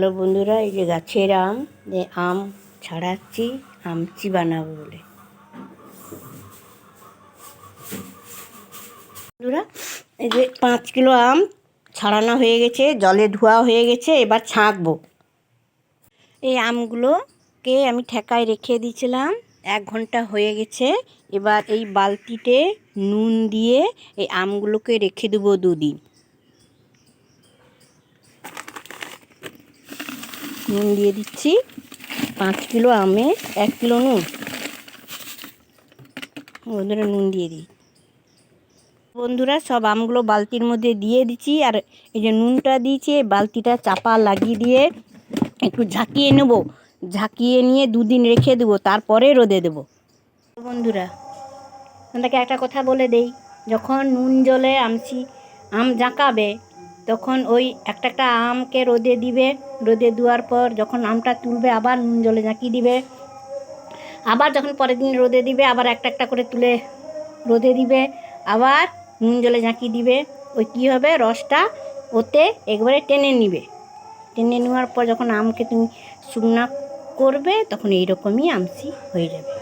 Hello বন্ধুরা, এই যে গাছের আম যে আম ছাড়াচ্ছি, আমচি বানাবো বলে। বন্ধুরা, এই যে পাঁচ কিলো আম ছাড়ানো হয়ে গেছে, জলে ধোয়া হয়ে গেছে, এবার ছাঁকবো। এই আমগুলোকে আমি ঠেকায় রেখে দিয়েছিলাম, এক ঘণ্টা হয়ে গেছে, এবার এই বালতিতে নুন দিয়ে এই আমগুলোকে রেখে দেবো দুদিন। নুন দিয়ে দিচ্ছি। পাঁচ কিলো আমে, এক কিলো নুন। বন্ধুরা নুন দিয়ে দিই। বন্ধুরা, সব আমগুলো বালতির মধ্যে দিয়ে দিচ্ছি। আর এই যে নুনটা দিয়েছি বালতিটা চাপা লাগিয়ে দিয়ে একটু ঝাঁকিয়ে নেব। ঝাঁকিয়ে নিয়ে দুদিন রেখে দেবো, তারপরে রোদে দেবো। বন্ধুরা, আপনাকে একটা কথা বলে দেই, যখন নুন জলে আমছি, আম জাঁকাবে তখন ওই একটা একটা আমকে রোদে দিবে। রোদে দেওয়ার পর যখন আমটা তুলবে, আবার নুন জলে ঝাঁকিয়ে দিবে। আবার যখন পরের দিন রোদে দিবে, আবার একটা একটা করে তুলে রোদে দিবে, আবার নুন জলে ঝাঁকিয়ে দিবে। ওই কী হবে? রসটা ওতে একবারে টেনে নিবে। টেনে নেওয়ার পর যখন আমকে তুমি শুকনা করবে, তখন এইরকমই আমসি হয়ে যাবে।